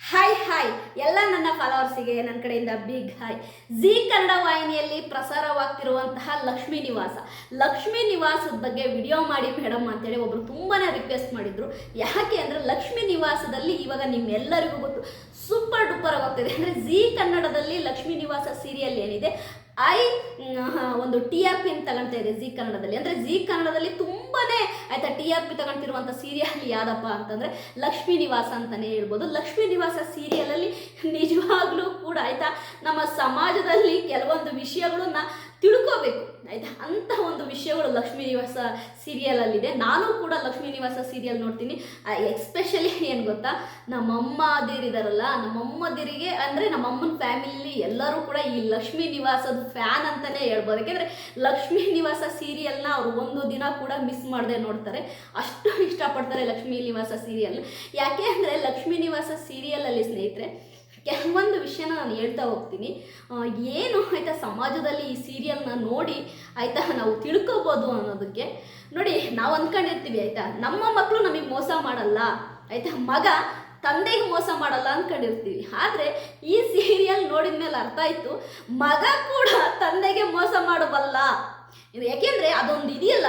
Hi hi ಎಲ್ಲ ನನ್ನ ಫಾಲೋವರ್ಸಿಗೆ ನನ್ನ ಕಡೆಯಿಂದ ಬಿಗ್ ಹಾಯ್ ಜಿ ಕನ್ನಡ ವಾಹಿನಿಯಲ್ಲಿ ಪ್ರಸಾರವಾಗ್ತಿರುವಂತಹ ಲಕ್ಷ್ಮೀ ನಿವಾಸ. ಲಕ್ಷ್ಮೀ ನಿವಾಸದ ಬಗ್ಗೆ ವಿಡಿಯೋ ಮಾಡಿ ಮೇಡಮ್ ಅಂತೇಳಿ ಒಬ್ರು ತುಂಬಾ ರಿಕ್ವೆಸ್ಟ್ ಮಾಡಿದ್ರು. ಯಾಕೆ ಅಂದ್ರೆ ಲಕ್ಷ್ಮೀ ನಿವಾಸದಲ್ಲಿ ಇವಾಗ ನಿಮ್ಮೆಲ್ಲರಿಗೂ ಗೊತ್ತು ಸೂಪರ್ ಡೂಪರ್ ಆಗೋಗ್ತಿದೆ ಅಂದ್ರೆ ಜಿ ಕನ್ನಡದಲ್ಲಿ ಲಕ್ಷ್ಮೀ ನಿವಾಸ ಸೀರಿಯಲ್ ಏನಿದೆ ಐ ಒಂದು ಟಿ ಆರ್ ಪಿ ತಗೊಳ್ತಾ ಇದೆ ಜಿ ಕನ್ನಡದಲ್ಲಿ. ಅಂದರೆ ಜಿ ಕನ್ನಡದಲ್ಲಿ ತುಂಬಾನೇ ಆಯ್ತಾ ಟಿ ಆರ್ ಪಿ ತಗೊಳ್ತಿರುವಂಥ ಸೀರಿಯಲ್ ಯಾವ್ದಪ್ಪ ಅಂತಂದರೆ ಲಕ್ಷ್ಮೀ ನಿವಾಸ ಅಂತಲೇ ಹೇಳ್ಬೋದು. ಲಕ್ಷ್ಮೀ ನಿವಾಸ ಸೀರಿಯಲಲ್ಲಿ ನಿಜವಾಗ್ಲೂ ಕೂಡ ಆಯ್ತಾ ನಮ್ಮ ಸಮಾಜದಲ್ಲಿ ಕೆಲವೊಂದು ವಿಷಯಗಳನ್ನ ತಿಳ್ಕೋಬೇಕು. ಆಯ್ತಾ? ಅಂತ ಒಂದು ವಿಷಯಗಳು ಲಕ್ಷ್ಮೀ ನಿವಾಸ ಸೀರಿಯಲಲ್ಲಿದೆ ನಾನು ಕೂಡ ಲಕ್ಷ್ಮೀ ನಿವಾಸ ಸೀರಿಯಲ್ ನೋಡ್ತೀನಿ. ಎಕ್ಸ್ಪೆಷಲಿ ಏನು ಗೊತ್ತಾ? ನಮ್ಮಮ್ಮದಿರಿದಾರಲ್ಲ ನಮ್ಮಮ್ಮದಿರಿಗೆ ಅಂದರೆ ನಮ್ಮಮ್ಮನ ಫ್ಯಾಮಿಲಿ ಎಲ್ಲರೂ ಕೂಡ ಈ ಲಕ್ಷ್ಮೀ ನಿವಾಸದ ಫ್ಯಾನ್ ಅಂತಲೇ ಹೇಳ್ಬೋದು. ಯಾಕೆಂದರೆ ಲಕ್ಷ್ಮೀ ನಿವಾಸ ಸೀರಿಯಲ್ನ ಅವರು ಒಂದು ದಿನ ಕೂಡ ಮಿಸ್ ಮಾಡದೆ ನೋಡ್ತಾರೆ. ಅಷ್ಟು ಇಷ್ಟಪಡ್ತಾರೆ ಲಕ್ಷ್ಮೀ ನಿವಾಸ ಸೀರಿಯಲ್ ಯಾಕೆ ಅಂದರೆ ಲಕ್ಷ್ಮೀ ನಿವಾಸ ಸೀರಿಯಲಲ್ಲಿ ಸ್ನೇಹಿತರೆ, ಕೆಲವೊಂದು ವಿಷಯನ ನಾನು ಹೇಳ್ತಾ ಹೋಗ್ತೀನಿ. ಏನು ಆಯಿತಾ ಸಮಾಜದಲ್ಲಿ ಈ ಸೀರಿಯಲ್ನ ನೋಡಿ ಆಯಿತಾ ನಾವು ತಿಳ್ಕೊಬೋದು ಅನ್ನೋದಕ್ಕೆ. ನೋಡಿ, ನಾವು ಅಂದ್ಕೊಂಡಿರ್ತೀವಿ ಆಯಿತಾ, ನಮ್ಮ ಮಕ್ಕಳು ನಮಗೆ ಮೋಸ ಮಾಡಲ್ಲ. ಆಯಿತಾ, ಮಗ ತಂದೆಗೆ ಮೋಸ ಮಾಡಲ್ಲ ಅಂದ್ಕೊಂಡಿರ್ತೀವಿ ಆದರೆ ಈ ಸೀರಿಯಲ್ ನೋಡಿದ ಮೇಲೆ ಅರ್ಥ ಆಯಿತು, ಮಗ ಕೂಡ ತಂದೆಗೆ ಮೋಸ ಮಾಡಬಲ್ಲ ಯಾಕೆಂದರೆ ಅದೊಂದು ಇದೆಯಲ್ಲ,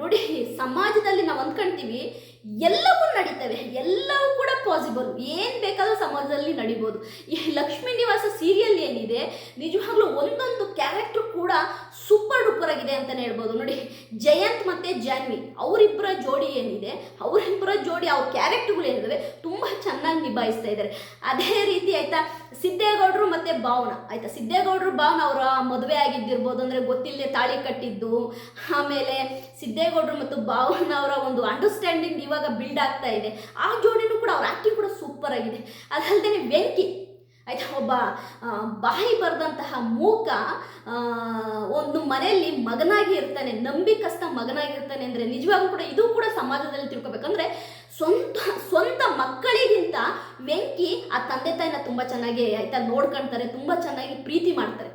ನೋಡಿ ಸಮಾಜದಲ್ಲಿ ನಾವು ಅಂದ್ಕೊಂತೀವಿ, ಎಲ್ಲವೂ ನಡೀತವೆ, ಎಲ್ಲವೂ ಕೂಡ ಪಾಸಿಬಲ್ ಏನು ಬೇಕಾದ್ರೂ ಸಮಾಜದಲ್ಲಿ ನಡಿಬೋದು. ಈ ಲಕ್ಷ್ಮೀ ನಿವಾಸ ಸೀರಿಯಲ್ ಏನಿದೆ, ನಿಜವಾಗ್ಲೂ ಒಂದೊಂದು ಕ್ಯಾರೆಕ್ಟರ್ ಕೂಡ ಸೂಪರ್ ಡೂಪರ್ ಆಗಿದೆ ಅಂತಲೇ ಹೇಳ್ಬೋದು. ನೋಡಿ, ಜಯಂತ್ ಮತ್ತು ಜಾನ್ವಿ, ಅವರಿಬ್ಬರ ಜೋಡಿ ಏನಿದೆ, ಅವರಿಬ್ಬರ ಜೋಡಿ ಅವ್ರ ಕ್ಯಾರೆಕ್ಟರ್ಗಳು ಚೆನ್ನಾಗಿ ನಿಭಾಯಿಸ್ತಾ ಇದ್ದಾರೆ. ಅದೇ ರೀತಿ ಆಯ್ತಾ, ಸಿದ್ದೇಗೌಡರು ಮತ್ತೆ ಭಾವನ. ಆಯ್ತಾ, ಸಿದ್ದೇಗೌಡರು ಭಾವನ ಅವರ ಮದುವೆ ಆಗಿದ್ದಿರ್ಬೋದು ಅಂದರೆ ಗೊತ್ತಿಲ್ಲದೆ ತಾಳಿ ಕಟ್ಟಿದ್ದು. ಆಮೇಲೆ ಸಿದ್ದೇಗೌಡರು ಮತ್ತು ಭಾವನ ಅವರ ಒಂದು ಅಂಡರ್ಸ್ಟ್ಯಾಂಡಿಂಗ್ ಇವಾಗ ಬಿಲ್ಡ್ ಆಗ್ತಾ ಇದೆ. ಆ ಜೋಡಿನೂ ಕೂಡ, ಅವ್ರ ಆಕ್ಟಿಂಗ್ ಕೂಡ ಸೂಪರ್ ಆಗಿದೆ. ಅದಲ್ಲದೆ ವೆಂಕಿ, ಆಯ್ತಾ, ಒಬ್ಬ ಬಾಯಿ ಬರೆದಂತಹ ಮೂಕ ಒಂದು ಮನೆಯಲ್ಲಿ ಮಗನಾಗಿ ಇರ್ತಾನೆ ನಂಬಿಕಸ್ತ ಮಗನಾಗಿರ್ತಾನೆ ಅಂದರೆ ನಿಜವಾಗ್ಲೂ ಕೂಡ ಇದು ಕೂಡ ಸಮಾಜದಲ್ಲಿ ತಿಳ್ಕೊಬೇಕಂದ್ರೆ ಸ್ವಂತ ಸ್ವಂತ ಮಕ್ಕಳಿಗಿಂತ ವೆಂಕಿ ಆ ತಂದೆ ತಾಯಿನ ತುಂಬ ಚೆನ್ನಾಗಿ ಆಯ್ತಾ ನೋಡ್ಕೊಳ್ತಾರೆ ತುಂಬ ಚೆನ್ನಾಗಿ ಪ್ರೀತಿ ಮಾಡ್ತಾರೆ.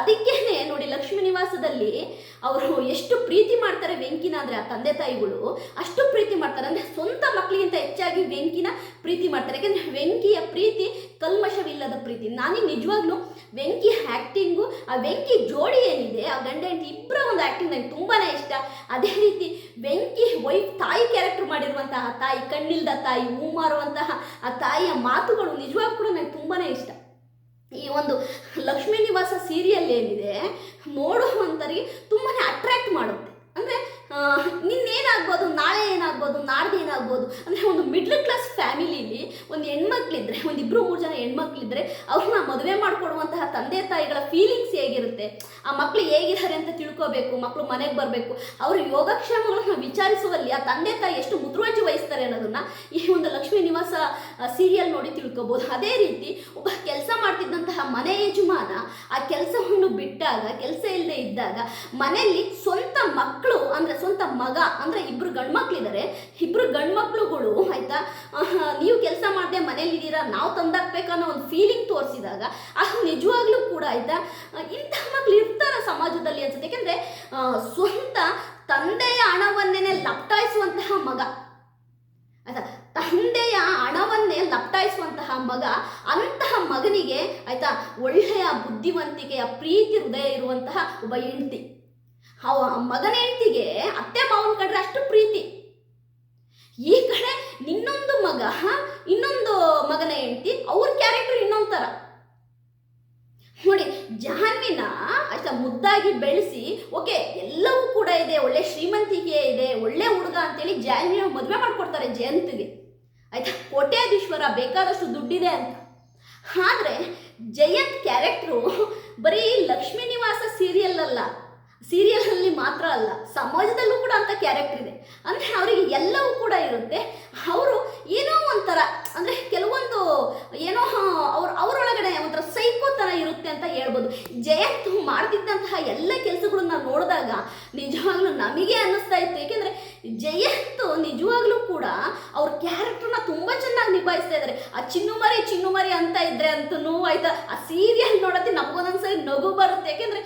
ಅದಕ್ಕೇನೆ ನೋಡಿ ಲಕ್ಷ್ಮೀ ನಿವಾಸದಲ್ಲಿ ಅವರು ಎಷ್ಟು ಪ್ರೀತಿ ಮಾಡ್ತಾರೆ ವೆಂಕಿನ ಅಂದರೆ ಆ ತಂದೆ ತಾಯಿಗಳು. ಅಷ್ಟು ಪ್ರೀತಿ ಮಾಡ್ತಾರೆ. ಅಂದರೆ ಸ್ವಂತ ಮಕ್ಕಳಿಗಿಂತ ಹೆಚ್ಚಾಗಿ ವೆಂಕಿನ ಪ್ರೀತಿ ಮಾಡ್ತಾರೆ. ಯಾಕೆಂದರೆ ವೆಂಕಿಯ ಪ್ರೀತಿ ಕಲ್ಮಶವಿಲ್ಲದ ಪ್ರೀತಿ. ನಾನು ನಿಜವಾಗ್ಲೂ ವೆಂಕಿ ಆ್ಯಕ್ಟಿಂಗು ಆ ವೆಂಕಿ ಜೋಡಿ ಏನಿದೆ, ಆ ಗಂಡ ಹೆಂಡತಿ ಇಬ್ಬರ ಒಂದು ಆ್ಯಕ್ಟಿಂಗ್ ನನಗೆ ತುಂಬಾ ಇಷ್ಟ. ಅದೇ ರೀತಿ ವೆಂಕಿ ವೈಫ್ ತಾಯಿ ಕ್ಯಾರೆಕ್ಟರ್ ಮಾಡಿರುವಂತಹ ತಾಯಿ, ಕಣ್ಣಿಲ್ದ ತಾಯಿ, ಹೂ ಮಾರುವಂತಹ ಆ ತಾಯಿಯ ಮಾತುಗಳು ನಿಜವಾಗ್ಲೂ ಕೂಡ ನನಗೆ ತುಂಬಾ ಇಷ್ಟ ಈ ಒಂದು ಲಕ್ಷ್ಮೀ ನಿವಾಸ ಸೀರಿಯಲ್ ಏನಿದೆ ನೋಡುವಂಥವ್ರಿಗೆ ತುಂಬಾ ಅಟ್ರ್ಯಾಕ್ಟ್ ಮಾಡುತ್ತೆ. ಅಂದರೆ ನಿನ್ನೇನಾಗ್ಬೋದು ನಾಳೆ ಏನಾಗ್ಬೋದು, ನಾಡ್ದು ಏನಾಗ್ಬೋದು ಅಂದರೆ ಒಂದು ಮಿಡ್ಲ್ ಕ್ಲಾಸ್ ಫ್ಯಾಮಿಲಿಲಿ ಒಂದು ಹೆಣ್ಮಕ್ಳಿದ್ರೆ, ಒಂದು ಇಬ್ಬರು ಮೂರು ಜನ ಹೆಣ್ಮಕ್ಳಿದ್ರೆ ಅವ್ರನ್ನ ಮದುವೆ ಮಾಡಿಕೊಡುವಂತಹ ತಂದೆ ತಾಯಿಗಳ ಫೀಲಿಂಗ್ಸ್ ಹೇಗಿರುತ್ತೆ? ಆ ಮಕ್ಕಳು ಹೇಗಿದ್ದಾರೆ ಅಂತ ತಿಳ್ಕೋಬೇಕು ಮಕ್ಕಳು ಮನೆಗೆ ಬರಬೇಕು. ಅವರು ಯೋಗಕ್ಷೇಮಗಳನ್ನ ವಿಚಾರಿಸುವಲ್ಲಿ ಆ ತಂದೆ ತಾಯಿ ಎಷ್ಟು ಮುತುವರ್ಜಿ ವಹಿಸ್ತಾರೆ ಅನ್ನೋದನ್ನ ಈ ಒಂದು ಲಕ್ಷ್ಮೀ ನಿವಾಸ ಸೀರಿಯಲ್ ನೋಡಿ ತಿಳ್ಕೋಬಹುದು ಅದೇ ರೀತಿ ಒಬ್ಬ ಕೆಲಸ ಮಾಡ್ತಿದ್ದಂತಹ ಮನೆ ಯಜಮಾನ ಆ ಕೆಲಸವನ್ನು ಬಿಟ್ಟಾಗ, ಕೆಲಸ ಇಲ್ಲದೆ ಇದ್ದಾಗ ಮನೆಯಲ್ಲಿ ಸ್ವಂತ ಮಕ್ಕಳು ಅಂದರೆ ಸ್ವಂತ ಮಗ ಅಂದರೆ ಇಬ್ರು ಗಂಡ್ಮಕ್ಳಿದ್ದಾರೆ ಇಬ್ರು ಗಂಡ್ಮಕ್ಳುಗಳು ಆಯ್ತಾ? ನೀವು ಕೆಲಸ ಮಾಡದೆ ಮನೇಲಿದ್ದೀರಾ ನಾವು ತಂದಾಕ್ಬೇಕನ್ನೋ ಒಂದು ಫೀಲಿಂಗ್ ತೋರಿಸಿದಾಗ ಅದು ನಿಜವಾಗ್ಲೂ ಕೂಡ ಆಯ್ತಾ? ಇಂಥ ಮಕ್ಳು ಇರ್ತಾರ ಸಮಾಜದಲ್ಲಿ ಅನ್ಸುತ್ತೆ. ಯಾಕೆಂದರೆ ಸ್ವಂತ ತಂದೆಯ ಹಣವನ್ನೇ ಲಪ್ಟಾಯಿಸುವಂತಹ ಮಗ. ಆಯ್ತಾ? ತಂದೆಯ ಹಣವನ್ನೇ ಲಪ್ಟಾಯಿಸುವಂತಹ ಮಗ, ಅಂತಹ ಮಗನಿಗೆ, ಆಯ್ತಾ, ಒಳ್ಳೆಯ ಬುದ್ಧಿವಂತಿಕೆಯ ಪ್ರೀತಿ ಹೃದಯ ಇರುವಂತಹ ಒಬ್ಬ ಹೆಂಡತಿ. ಮಗನ ಹೆಂಡತಿಗೆ ಅತ್ತೆ ಮಾವನ ಕಡ್ರೆ ಅಷ್ಟು ಪ್ರೀತಿ. ಈ ಕಡೆ ನಿನ್ನೊಂದು ಮಗ ಇನ್ನೊಂದು ಮಗನ ಹೆಂಡತಿ, ಅವ್ರ ಕ್ಯಾರೆಕ್ಟರ್ ಇನ್ನೊಂದು ಥರ ನೋಡಿ, ಜಾನ್ವಿನ ಅಷ್ಟ ಮುದ್ದಾಗಿ ಬೆಳೆಸಿ, ಓಕೆ, ಎಲ್ಲವೂ ಕೂಡ ಇದೆ, ಒಳ್ಳೆ ಶ್ರೀಮಂತಿಕೆ ಇದೆ, ಒಳ್ಳೆ ಹುಡುಗ ಅಂತೇಳಿ ಜಾನ್ವಿನ ಮದುವೆ ಮಾಡ್ಕೊಡ್ತಾರೆ ಜಯಂತಿಗೆ. ಆಯ್ತಾ, ಕೋಟ್ಯಾಧೀಶ್ವರ ಬೇಕಾದಷ್ಟು ದುಡ್ಡಿದೆ ಅಂತ. ಆದರೆ ಜಯಂತ್ ಕ್ಯಾರೆಕ್ಟ್ರು ಬರೀ ಲಕ್ಷ್ಮೀ ನಿವಾಸ ಸೀರಿಯಲ್ ಅಲ್ಲ. ಸೀರಿಯಲಲ್ಲಿ ಮಾತ್ರ ಅಲ್ಲ, ಸಮಾಜದಲ್ಲೂ ಕೂಡ ಅಂತ ಕ್ಯಾರೆಕ್ಟರ್ ಇದೆ. ಅಂದರೆ ಅವರಿಗೆ ಎಲ್ಲವೂ ಕೂಡ ಇರುತ್ತೆ. ಅವರು ಏನೋ ಒಂಥರ, ಅಂದರೆ ಕೆಲವೊಂದು ಏನೋ ಅವ್ರ, ಅವರೊಳಗಡೆ ಒಂಥರ ಸೈಕೋ ಥರ ಇರುತ್ತೆ ಅಂತ ಹೇಳ್ಬೋದು. ಜಯಂತ್ ಮಾಡ್ತಿದ್ದಂತಹ ಎಲ್ಲ ಕೆಲಸಗಳನ್ನ ನೋಡಿದಾಗ ನಿಜವಾಗ್ಲೂ ನಮಗೆ ಅನ್ನಿಸ್ತಾ ಇತ್ತು. ಏಕೆಂದರೆ ಜಯಂತ್ ನಿಜವಾಗ್ಲೂ ಕೂಡ ಅವ್ರ ಕ್ಯಾರೆಕ್ಟರ್ನ ತುಂಬ ಚೆನ್ನಾಗಿ ನಿಭಾಯಿಸ್ತಾ ಇದ್ದಾರೆ ಆ ಚಿನ್ನುಮರಿ ಚಿನ್ನುಮರಿ ಅಂತ ಇದ್ರೆ ಅಂತೂ ಆಯ್ತಾ? ಆ ಸೀರಿಯಲ್ ನೋಡತ್ತೆ ನಮಗೊಂದೊಂದ್ಸರಿ ನಗು ಬರುತ್ತೆ. ಯಾಕೆಂದರೆ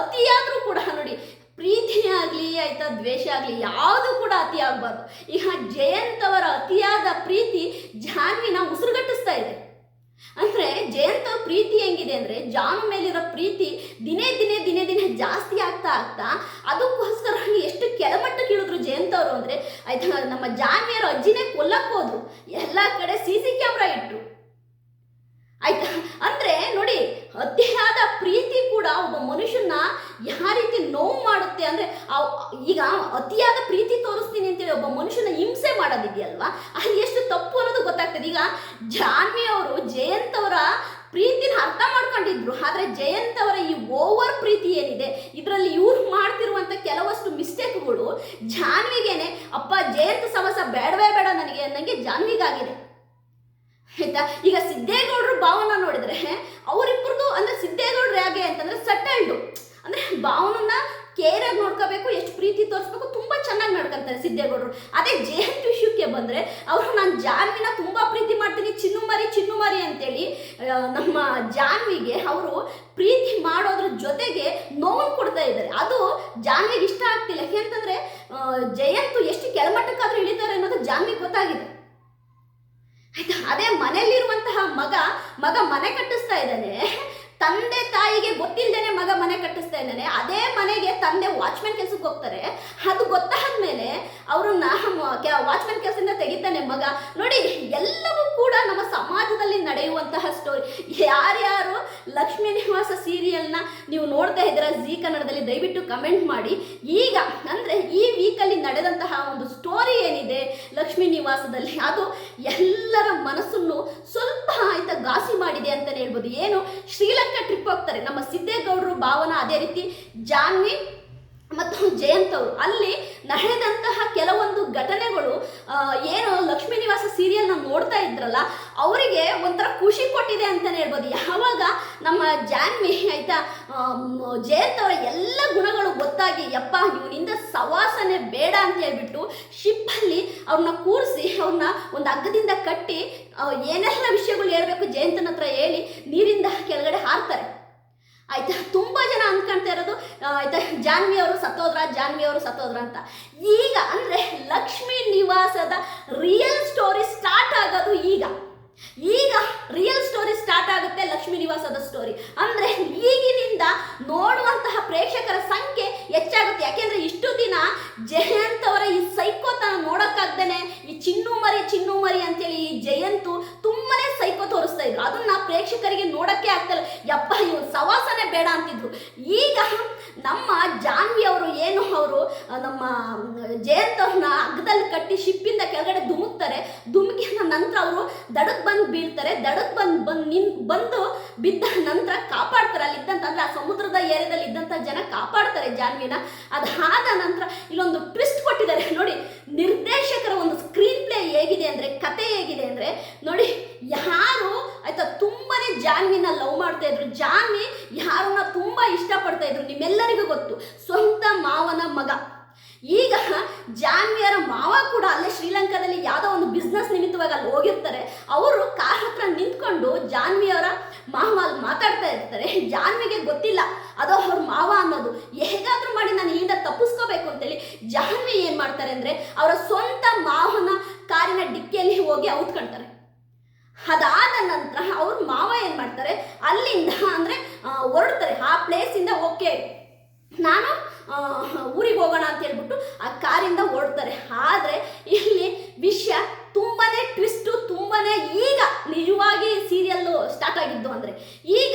ಅತಿಯಾದರೂ ಕೂಡ ನೋಡಿ, ಪ್ರೀತಿ ಆಗಲಿ ಆಯ್ತಾ, ದ್ವೇಷ ಆಗಲಿ ಯಾವುದು ಕೂಡ ಅತಿ ಆಗಬಾರ್ದು ಈಗ ಜಯಂತ್ ಅವರ ಅತಿಯಾದ ಪ್ರೀತಿ ಜಾನ್ವಿನ ಉಸಿರುಗಟ್ಟಿಸ್ತಾ ಇದೆ. ಅಂದರೆ ಜಾನು ಮೇಲಿರೋ ಪ್ರೀತಿ ದಿನೇ ದಿನೇ ದಿನೇ ದಿನೇ ಜಾಸ್ತಿ ಆಗ್ತಾ ಆಗ್ತಾ ಅದಕ್ಕೋಸ್ಕರ ಎಷ್ಟು ಕೆಳಮಟ್ಟ ಇಳಿದ್ರು ಜಯಂತ್ ಅವರು ಅಂದರೆ, ಆಯ್ತಾ, ನಮ್ಮ ಜಾನ್ವಿಯರ ಅಜ್ಜಿನೇ ಕೊಲ್ಲಕ್ಕೆ ಹೋದ್ರು. ಎಲ್ಲ ಕಡೆ ಸಿ ಸಿ ಕ್ಯಾಮ್ರಾ ಇಟ್ರು. ಆಯ್ತಾ, ಅಂದ್ರೆ ನೋಡಿ, ಅತಿಯಾದ ಪ್ರೀತಿ ಕೂಡ ಒಬ್ಬ ಮನುಷ್ಯನ ಯಾವ ರೀತಿ ನೋವು ಮಾಡುತ್ತೆ ಅಂದ್ರೆ ಈಗ ಅತಿಯಾದ ಪ್ರೀತಿ ತೋರಿಸ್ತೀನಿ ಅಂತೇಳಿ ಒಬ್ಬ ಮನುಷ್ಯನ ಹಿಂಸೆ ಮಾಡೋದಿದೆಯಲ್ವಾ? ಅದು ಎಷ್ಟು ತಪ್ಪು ಅನ್ನೋದು ಗೊತ್ತಾಗ್ತದೆ. ಈಗ ಜಾನ್ವಿ ಅವರು ಜಯಂತ್ ಅವರ ಪ್ರೀತಿನ ಅರ್ಥ ಮಾಡ್ಕೊಂಡಿದ್ರು. ಆದರೆ ಜಯಂತ್ ಅವರ ಈ ಓವರ್ ಪ್ರೀತಿ ಏನಿದೆ? ಇದರಲ್ಲಿ ಇವ್ರು ಮಾಡ್ತಿರುವಂತ ಕೆಲವಷ್ಟು ಮಿಸ್ಟೇಕ್ಗಳು ಜಾನ್ವಿಗೇನೆ, ಅಪ್ಪ, ಜಯಂತ್ ಸವಸ ಬೇಡವೇ ಬೇಡ ನನಗೆ ಅನ್ನಂಗೆ ಜಾನ್ವಿಗಾಗಿದೆ. ಆಯ್ತಾ? ಈಗ ಸಿದ್ದೇಗೌಡರು ಭಾವನ ನೋಡಿದ್ರೆ ಅವರಿಬ್ಬರದು ಅಂದ್ರೆ ಸಿದ್ದೇಗೌಡರು ಹೇಗೆ ಅಂತಂದ್ರೆ ಸಟಲ್ಡು ಅಂದ್ರೆ ಭಾವನನ್ನ ಕೇರಾಗಿ ನೋಡ್ಕೋಬೇಕು, ಎಷ್ಟು ಪ್ರೀತಿ ತೋರಿಸ್ಬೇಕು, ತುಂಬಾ ಚೆನ್ನಾಗಿ ನಡ್ಕೊಂತಾರೆ ಸಿದ್ದೇಗೌಡರು. ಅದೇ ಜಯಂತ್ ವಿಷಯಕ್ಕೆ ಬಂದ್ರೆ, ಅವರು ನಾನು ಜಾನ್ವಿನ ತುಂಬಾ ಪ್ರೀತಿ ಮಾಡ್ತೀನಿ ಚಿನ್ನುಮರಿ ಚಿನ್ನುಮರಿ ಚಿನ್ನು ಮರಿ ಅಂತೇಳಿ ನಮ್ಮ ಜಾನ್ವಿಗೆ ಅವರು ಪ್ರೀತಿ ಮಾಡೋದ್ರ ಜೊತೆಗೆ ನೋವು ಕೊಡ್ತಾ ಇದ್ದಾರೆ. ಅದು ಜಾನ್ವಿಗೆ ಇಷ್ಟ ಆಗ್ತಿಲ್ಲ. ಯಾಕೆಂತಂದ್ರೆ ಜಯಂತ್ ಎಷ್ಟು ಕೆಳಮಟ್ಟಕ್ಕಾದ್ರೂ ಇಳಿತಾರೆ ಅನ್ನೋದು ಜಾನ್ವಿಗೆ ಗೊತ್ತಾಗಿದೆ. ಆಯ್ತಾ? ಅದೇ ಮನೆಯಲ್ಲಿರುವಂತಹ ಮಗ ಮಗ ಮನೆ ಕಟ್ಟಿಸ್ತಾ ಇದ್ದಾನೆ. ತಂದೆ ತಾಯಿಗೆ ಗೊತ್ತಿಲ್ಲದೇನೆ ಮಗ ಮನೆ ಕಟ್ಟಿಸ್ತಾ ಇದ್ದಾನೆ. ಅದೇ ಮನೆಗೆ ತಂದೆ ವಾಚ್ಮ್ಯಾನ್ ಕೆಲಸಕ್ಕೆ ಹೋಗ್ತಾರೆ. ಅದು ಗೊತ್ತಾದ ಮೇಲೆ ಅವ್ರನ್ನ ವಾಚ್ಮ್ಯಾನ್ ಕೆಲಸದಿಂದ ತೆಗಿತಾನೆ ಮಗ. ನೋಡಿ, ಎಲ್ಲವೂ ಕೂಡ ನಮ್ಮ ಸಮಾಜದಲ್ಲಿ ನಡೆಯುವಂತಹ ಸ್ಟೋರಿ ಯಾರ್ಯಾರು ಲಕ್ಷ್ಮೀ ನಿವಾಸ ಸೀರಿಯಲ್ನ ನೀವು ನೋಡ್ತಾ ಇದ್ದೀರಾ ಜಿ ಕನ್ನಡದಲ್ಲಿ, ದಯವಿಟ್ಟು ಕಮೆಂಟ್ ಮಾಡಿ. ಈಗ, ಅಂದ್ರೆ ಈ ವೀಕಲ್ಲಿ ನಡೆದಂತಹ ಒಂದು ಸ್ಟೋರಿ ಏನಿದೆ ಲಕ್ಷ್ಮೀ ನಿವಾಸದಲ್ಲಿ? ಅದು ಎಲ್ಲರ ಮನಸ್ಸನ್ನು ಸ್ವಲ್ಪ ಆಯ್ತಾ ಘಾಸಿ ಮಾಡಿದೆ ಅಂತಲೇ ಹೇಳ್ಬೋದು. ಏನು? ಶ್ರೀಲಂಕಾ ಟ್ರಿಪ್ ಹೋಗ್ತಾರೆ. ನಮ್ಮ ಸಿದ್ದೇಗೌಡರು ಭಾವನ ಅದೇ ರೀತಿ ಜಾನ್ವಿ ಮತ್ತು ಜಯಂತ್ ಅವರು ಅಲ್ಲಿ ನಡೆದಂತಹ ಕೆಲವೊಂದು ಘಟನೆಗಳು ಏನು ಲಕ್ಷ್ಮೀ ನಿವಾಸ ನಾವು ನೋಡ್ತಾ ಇದ್ರಲ್ಲ, ಅವರಿಗೆ ಒಂಥರ ಖುಷಿ ಕೊಟ್ಟಿದೆ ಅಂತಲೇ ಹೇಳ್ಬೋದು. ಯಾವಾಗ ನಮ್ಮ ಜಾನ್ವಿ ಆಯ್ತಾ ಜಯಂತ್ ಎಲ್ಲ ಗುಣಗಳು ಗೊತ್ತಾಗಿ, ಯಪ್ಪ, ಇವನಿಂದ ಸವಾಸನೆ ಬೇಡ ಅಂತ ಹೇಳ್ಬಿಟ್ಟು ಶಿಪ್ಪಲ್ಲಿ ಅವ್ರನ್ನ ಕೂರಿಸಿ ಅವ್ರನ್ನ ಒಂದು ಅಗ್ಗದಿಂದ ಕಟ್ಟಿ ಏನೆಲ್ಲ ವಿಷಯಗಳು ಹೇಳ್ಬೇಕು ಜಯಂತನ ಹತ್ರ ಹೇಳಿ ನೀರಿಂದ ಕೆಳಗಡೆ ಹಾರ್ತಾರೆ. ಆಯ್ತಾ? ತುಂಬಾ ಜನ ಆಯ್ತಾ? ಜಾನ್ವಿ ಅವರು ಸತ್ತೋದ್ರ? ಜಾನ್ವಿ ಅವರು ಸತ್ತೋದ್ರ ಅಂತ. ಈಗ ಅಂದ್ರೆ ಲಕ್ಷ್ಮೀ ನಿವಾಸದ ರಿಯಲ್ ಸ್ಟೋರಿ ಸ್ಟಾರ್ಟ್ ಆಗೋದು ಈಗ. ಈಗ ರಿಯಲ್ ಸ್ಟೋರಿ ಸ್ಟಾರ್ಟ್ ಆಗುತ್ತೆ ಲಕ್ಷ್ಮೀ ನಿವಾಸದ ಸ್ಟೋರಿ ಅಂದ್ರೆ ಈಗಿನಿಂದ ನೋಡುವಂತಹ ಪ್ರೇಕ್ಷಕರ ಸಂಖ್ಯೆ ಹೆಚ್ಚಾಗುತ್ತೆ. ಯಾಕೆಂದ್ರೆ ಇಷ್ಟು ದಿನ ಜಯಂತ್ ಅವರ ಈ ಸೈಕೋತನ ನೋಡಕ್ಕಾಗ್ದೇನೆ ಈ ಚಿನ್ನು ಮರಿ ಚಿನ್ನು ಮರಿ ಅಂತೇಳಿ ಈ ಜಯಂತು ತುಂಬಾನೇ ಸೈಕೋ ತೋರಿಸ್ತಾ ಇದ್ರು. ಅದನ್ನ ಪ್ರೇಕ್ಷಕರಿಗೆ ನೋಡಕ್ಕೆ ಆಗ್ತಲ್ಲ ಯಪ್ಪ ಇವ್ ಸವಾಸನೆ ಬೇಡ ಅಂತಿದ್ರು. ಈಗ ನಮ್ಮ ಜಾನ್ವಿ ಅವರು ಏನು ಅವರು ನಮ್ಮ ಜಯಂತ್ ಅವ್ರನ್ನ ಅಗ್ಗದಲ್ಲಿ ಕಟ್ಟಿ ಶಿಪ್ಪಿಂದ ಕೆಳಗಡೆ ಧುಮುಕ್ತಾರೆ. ನಂತರ ಅವರು ದಡಕ್ ಬಂದು ಬೀಳ್ತಾರೆ, ದಡಕ್ ಬಂದು ಬಂದು ನಿನ್ ಬಂದು ಬಿದ್ದ ನಂತರ ಕಾಪಾಡ್ತಾರೆ. ಅಲ್ಲಿದ್ದಂತ ಅಂದ್ರೆ ಆ ಸಮುದ್ರದ ಏರಿಯಾದಲ್ಲಿ ಇದ್ದಂಥ ಜನ ಕಾಪಾಡ್ತಾರೆ ಜಾನ್ವಿನ. ಅದಾದ ನಂತರ ಇಲ್ಲೊಂದು ಟ್ವಿಸ್ಟ್ ಕೊಟ್ಟಿದ್ದಾರೆ. ನೋಡಿ, ನಿರ್ದೇಶಕರ ಒಂದು ಸ್ಕ್ರೀನ್ ಪ್ಲೇ ಹೇಗಿದೆ ಅಂದ್ರೆ, ಕತೆ ಹೇಗಿದೆ ಅಂದ್ರೆ, ನೋಡಿ, ಯಾರು ಆಯ್ತಾ ತುಂಬಾನೇ ಜಾನ್ವಿನ ಲವ್ ಮಾಡ್ತಾ ಇದ್ರು. ಜಾನ್ವಿ ಯಾರನ್ನ ತುಂಬಾ ಇಷ್ಟಪಡ್ತಾ ಇದ್ರು ನಿಮ್ಮೆಲ್ಲರಿಗೂ ಗೊತ್ತು. ಸ್ವಂತ ಮಾವನ ಮಗ. ಈಗ ಜಾನ್ವಿಯರ ಮಾವ ಕೂಡ ಅಲ್ಲೇ ಶ್ರೀಲಂಕಾದಲ್ಲಿ ಯಾವುದೋ ಒಂದು ಬಿಸ್ನೆಸ್ ನಿಮಿತ್ತವಾಗಿ ಅಲ್ಲಿ ಹೋಗಿರ್ತಾರೆ. ಅವರು ಕಾರ್ ಹತ್ರ ನಿಂತ್ಕೊಂಡು ಜಾನ್ವಿಯವರ ಮಾವ ಅಲ್ಲಿ ಮಾತಾಡ್ತಾ ಇರ್ತಾರೆ. ಜಾನ್ವಿಗೆ ಗೊತ್ತಿಲ್ಲ, ಅದು ಅವ್ರ ಮಾವ ಅನ್ನೋದು. ಹೇಗಾದ್ರೂ ಮಾಡಿ ನಾನು ಇಲ್ಲಿಂದ ತಪ್ಪಿಸ್ಕೋಬೇಕು ಅಂತೇಳಿ ಜಾನ್ವಿ ಏನ್ ಮಾಡ್ತಾರೆ ಅಂದ್ರೆ ಅವರ ಸ್ವಂತ ಮಾವನ ಕಾರಿನ ಡಿಕ್ಕಿಯಲ್ಲಿ ಹೋಗಿ ಔತ್ಕೊಳ್ತಾರೆ ಅದಾದ ನಂತರ ಅವ್ರ ಮಾವ ಏನ್ ಮಾಡ್ತಾರೆ, ಅಲ್ಲಿಂದ ಅಂದ್ರೆ ಹೊರಡ್ತಾರೆ. ಆ ಪ್ಲೇಸಿಂದ ಓಕೆ ನಾನು ಊರಿಗೆ ಹೋಗೋಣ ಅಂತ ಹೇಳ್ಬಿಟ್ಟು ಆ ಕಾರಿಂದ ಹೊರಡ್ತಾರೆ ಆದರೆ ಇಲ್ಲಿ ವಿಷಯ ತುಂಬಾನೇ ಟ್ವಿಸ್ಟು ತುಂಬಾನೇ ಈಗ ನಿಜವಾಗಿ ಸೀರಿಯಲ್ಲು ಸ್ಟಾರ್ಟ್ ಆಗಿದ್ದು ಅಂದರೆ, ಈಗ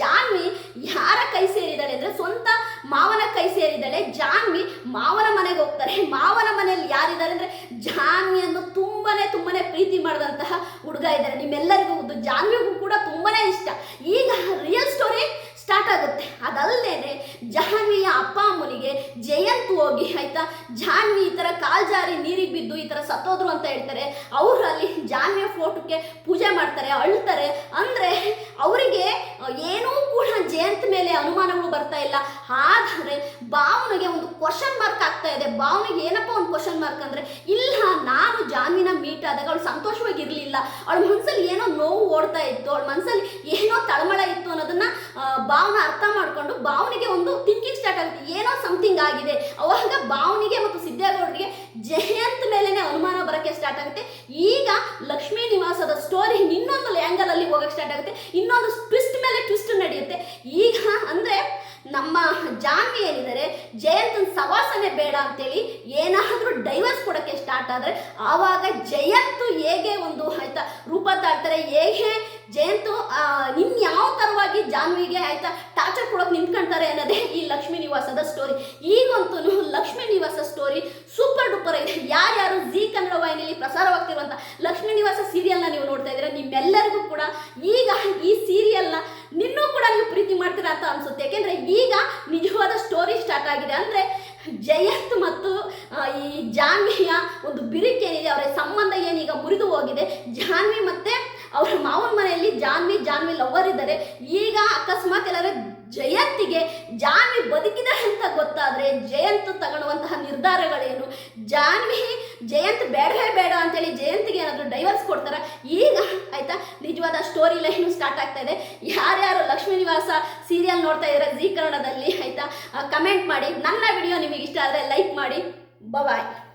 ಜಾನ್ವಿ ಯಾರ ಕೈ ಸೇರಿದ್ದಾಳೆ ಅಂದರೆ ಸ್ವಂತ ಮಾವನ ಕೈ ಸೇರಿದ್ದಾಳೆ. ಜಾನ್ವಿ ಮಾವನ ಮನೆಗೆ ಹೋಗ್ತಾರೆ. ಮಾವನ ಮನೆಯಲ್ಲಿ ಯಾರಿದ್ದಾರೆ ಅಂದರೆ ಜಾನ್ವಿಯನ್ನು ತುಂಬಾನೇ ತುಂಬಾನೇ ಪ್ರೀತಿ ಮಾಡಿದಂತಹ ಹುಡುಗ ಇದ್ದಾರೆ. ನಿಮ್ಮೆಲ್ಲರಿಗೂ ಗೊತ್ತು, ಜಾನ್ವಿಗೂ ಕೂಡ ತುಂಬಾನೇ ಇಷ್ಟ. ಈಗ ರಿಯಲ್ ಸ್ಟೋರಿ ಸ್ಟಾರ್ಟ್ ಆಗುತ್ತೆ. ಅದಲ್ಲದೆ ಜಾನ್ವಿಯ ಅಪ್ಪ ಹೋಗಿ, ಆಯ್ತಾ? ಜಾನ್ವಿ ಈ ಥರ ಕಾಲ್ ಜಾರಿ ನೀರಿಗೆ ಬಿದ್ದು ಈ ಥರ ಸತ್ತೋದ್ರು ಅಂತ ಹೇಳ್ತಾರೆ. ಅವರು ಅಲ್ಲಿ ಜಾನ್ವಿಯ ಫೋಟೋಕ್ಕೆ ಪೂಜೆ ಮಾಡ್ತಾರೆ, ಅಳ್ತಾರೆ. ಅಂದರೆ ಅವರಿಗೆ ಏನೂ ಕೂಡ ಜಯಂತ್ ಮೇಲೆ ಅನುಮಾನಗಳು ಬರ್ತಾ ಇಲ್ಲ. ಆದರೆ ಭಾವನೆಗೆ ಒಂದು ಕ್ವಶನ್ ಮಾರ್ಕ್ ಆಗ್ತಾ ಇದೆ. ಭಾವನೆಗೆ ಏನಪ್ಪ ಒಂದು ಕ್ವಶನ್ ಮಾರ್ಕ್ ಅಂದರೆ, ಇಲ್ಲ, ನಾನು ಜಾನ್ವಿನ ಮೀಟ್ ಆದಾಗ ಅವಳು ಸಂತೋಷವಾಗಿರಲಿಲ್ಲ. ಅವಳ ಮನಸ್ಸಲ್ಲಿ ಏನೋ ನೋವು ಓಡ್ತಾ ಇತ್ತು. ಅವಳ ಮನಸ್ಸಲ್ಲಿ ಏನೋ ತಳಮಳ ಭಾವನ ಅರ್ಥ ಮಾಡಿಕೊಂಡು ಭಾವನೆಗೆ ಒಂದು ಥಿಂಕಿಂಗ್ ಸ್ಟಾರ್ಟ್ ಆಗುತ್ತೆ. ಏನೋ ಸಮಥಿಂಗ್ ಆಗಿದೆ. ಅವಾಗ ಭಾವನಿಗೆ ಮತ್ತು ಸಿದ್ದೇಗೌಡರಿಗೆ ಜಯಂತ್ ಮೇಲೆನೆ ಅನುಮಾನ ಬರೋಕ್ಕೆ ಸ್ಟಾರ್ಟ್ ಆಗುತ್ತೆ. ಈಗ ಲಕ್ಷ್ಮೀ ನಿವಾಸದ ಸ್ಟೋರಿ ಇನ್ನೊಂದು ಆ್ಯಂಗಲ್ ಅಲ್ಲಿ ಹೋಗಕ್ಕೆ ಸ್ಟಾರ್ಟ್ ಆಗುತ್ತೆ. ಇನ್ನೊಂದು ಟ್ವಿಸ್ಟ್ ಮೇಲೆ ಟ್ವಿಸ್ಟ್ ನಡೆಯುತ್ತೆ. ಈಗ ಅಂದರೆ ನಮ್ಮ ಜಾನ್ವಿ ಏನಿದ್ದಾರೆ, ಜಯಂತನ ಸವಾಸನೆ ಬೇಡ ಅಂತೇಳಿ ಸ್ಟಾರ್ಟ್ ಆದರೆ ಆವಾಗ ಜಯಂತು ಹೇಗೆ ಒಂದು ಆಯಿತಾ, ರೂಪ ತಾಳ್ತಾರೆ, ಹೇಗೆ ಜಯಂತು ನಿಮ್ ಯಾವ ಥರವಾಗಿ ಜಾನ್ವಿಗೆ ಆಯಿತಾ ಟಾರ್ಚರ್ ಕೊಡೋಕೆ ನಿಂತ್ಕೊಂತಾರೆ ಅನ್ನೋದೇ ಈ ಲಕ್ಷ್ಮೀ ನಿವಾಸದ ಸ್ಟೋರಿ ಈಗಂತೂ ಲಕ್ಷ್ಮೀ ನಿವಾಸ ಸ್ಟೋರಿ ಸೂಪರ್ ಡೂಪರ್ ಇದೆ. ಯಾರ್ಯಾರು ಜೀ ಕನ್ನಡ ವಾಹಿನಿಯಲ್ಲಿ ಪ್ರಸಾರವಾಗ್ತಿರುವಂಥ ಲಕ್ಷ್ಮೀ ನಿವಾಸ ಸೀರಿಯಲ್ನ ನೀವು ನೋಡ್ತಾ ಇದ್ದೀರಾ, ನಿಮ್ಮೆಲ್ಲರಿಗೂ ಕೂಡ ಈಗ ಈ ಸೀರಿಯಲ್ನ ನಿನ್ನೂ ಕೂಡ ನೀವು ಪ್ರೀತಿ ಮಾಡ್ತೀರಾ ಅಂತ ಅನ್ಸುತ್ತೆ. ಯಾಕೆಂದರೆ ಈಗ ನಿಜವಾದ ಸ್ಟೋರಿ ಸ್ಟಾರ್ಟ್ ಆಗಿದೆ. ಅಂದರೆ ಈಗ ಅಕಸ್ಮಾತ್ ಎಲ್ಲರೂ ಜಯಂತಿಗೆ ಜಾನ್ವಿ ಬದುಕಿದ ಅಂತ ಗೊತ್ತಾದ್ರೆ ಜಯಂತ್ ತಗೊಳ್ಳುವಂತಹ ನಿರ್ಧಾರಗಳೇನು? ಜಾನ್ವಿ, ಜಯಂತ್ ಬೇಡವೇ ಬೇಡ ಅಂತೇಳಿ ಜಯಂತಿಗೆ ಏನಾದರೂ ಡೈವರ್ಸ್ ಕೊಡ್ತಾರ? ಈಗ ಆಯ್ತಾ? ನಿಜವಾದ ಸ್ಟೋರಿ ಲೈನು ಸ್ಟಾರ್ಟ್ ಆಗ್ತಾ ಇದೆ. ಯಾರ್ಯಾರು ಲಕ್ಷ್ಮೀ ನಿವಾಸ ಸೀರಿಯಲ್ ನೋಡ್ತಾ ಇದ್ದಾರೆ ಜಿ ಕನ್ನಡದಲ್ಲಿ, ಆಯ್ತಾ? ಕಮೆಂಟ್ ಮಾಡಿ. ನನ್ನ ವಿಡಿಯೋ ನಿಮಗೆ ಇಷ್ಟ ಆದರೆ ಲೈಕ್ ಮಾಡಿ. ಬಾಯ್